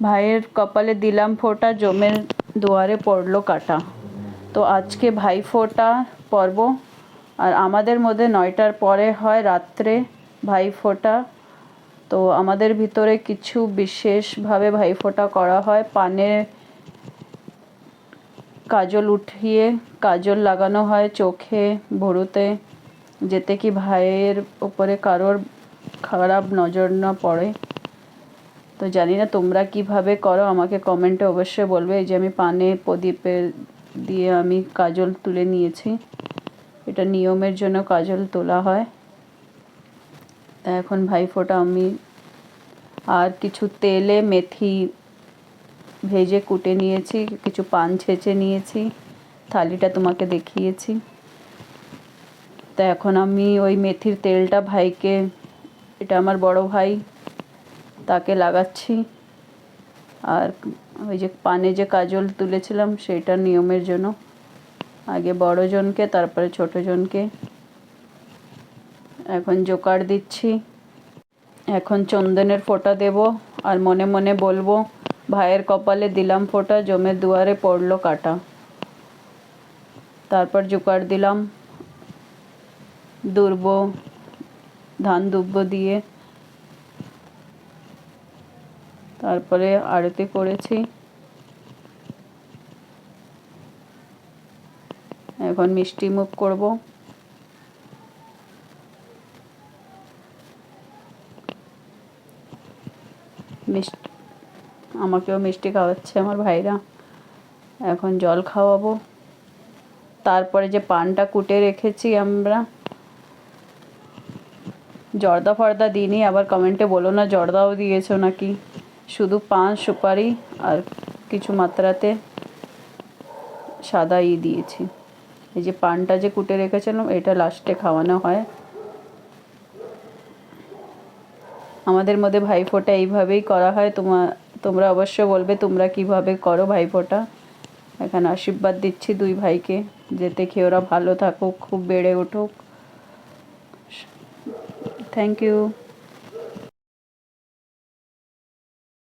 ভাইয়ের কপালে দিলাম ফোঁটা, জমের দুয়ারে পড়ল কাটা। তো আজকে ভাই ফোঁটা পর্ব। আর আমাদের মধ্যে নয়টার পরে হয় রাত্রে ভাই ফোঁটা। তো আমাদের ভিতরে কিছু বিশেষভাবে ভাই ফোঁটা করা হয়। পানে কাজল উঠিয়ে কাজল লাগানো হয় চোখে, ভরুতে, যেতে কি ভাইয়ের ওপরে কারোর খারাপ নজর না পড়ে। তো জানি না, তোমরা কীভাবে করো, আমাকে কমেন্টে অবশ্যই বলবে। এই যে আমি পানে প্রদীপে দিয়ে আমি কাজল তুলে নিয়েছি। এটা নিয়মের জন্য কাজল তোলা হয়। তা এখন ভাইফোঁটা আমি আর কিছু তেলে মেথি ভেজে কুটে নিয়েছি, কিছু পান ছেঁচে নিয়েছি, থালিটা তোমাকে দেখিয়েছি। তা এখন আমি ওই মেথির তেলটা ভাইকে, এটা আমার বড় ভাই তাকে লাগাচ্ছি। আর ওই যে পানে যে কাজল তুলেছিলাম, সেটা নিয়মের জন্য। আগে বড়জনকে তারপরে ছোটোজনকে এখন জোকার দিচ্ছি। এখন চন্দনের ফোঁটা দেব আর মনে মনে বলব, ভাইয়ের কপালে দিলাম ফোঁটা, জমের দুয়ারে পড়ল কাটা। তারপর জোকার দিলাম। দুর্ব, ধান দুব্ব দিয়ে। তারপরে আরতি করেছি। এখন মিষ্টি মুখ করব। মিষ্টি, আমাকেও মিষ্টি খাওয়াচ্ছে আমার ভাইরা। এখন জল খাওয়াবো। তারপরে যে পানটা কুটে রেখেছি আমরা, জর্দা ফর্দা দিইনি, আবার কমেন্টে বলো না, জর্দাও দিয়েছ নাকি? শুধু পান, সুপারি আর কিছু মাত্রাতে সাদা ই দিয়েছি। এই যে পানটা যে কুটে রেখেছিলাম, এটা লাস্টে খাওয়ানো হয়। আমাদের মধ্যে ভাইফোঁটা এইভাবেই করা হয়। তোমার তোমরা অবশ্য বলবে, তোমরা কীভাবে করো ভাইফোঁটা? এখানে আশীর্বাদ দিচ্ছি দুই ভাইকে, যেতে খেয়ে ওরা ভালো থাকুক, খুব বেড়ে উঠুক। Thank you.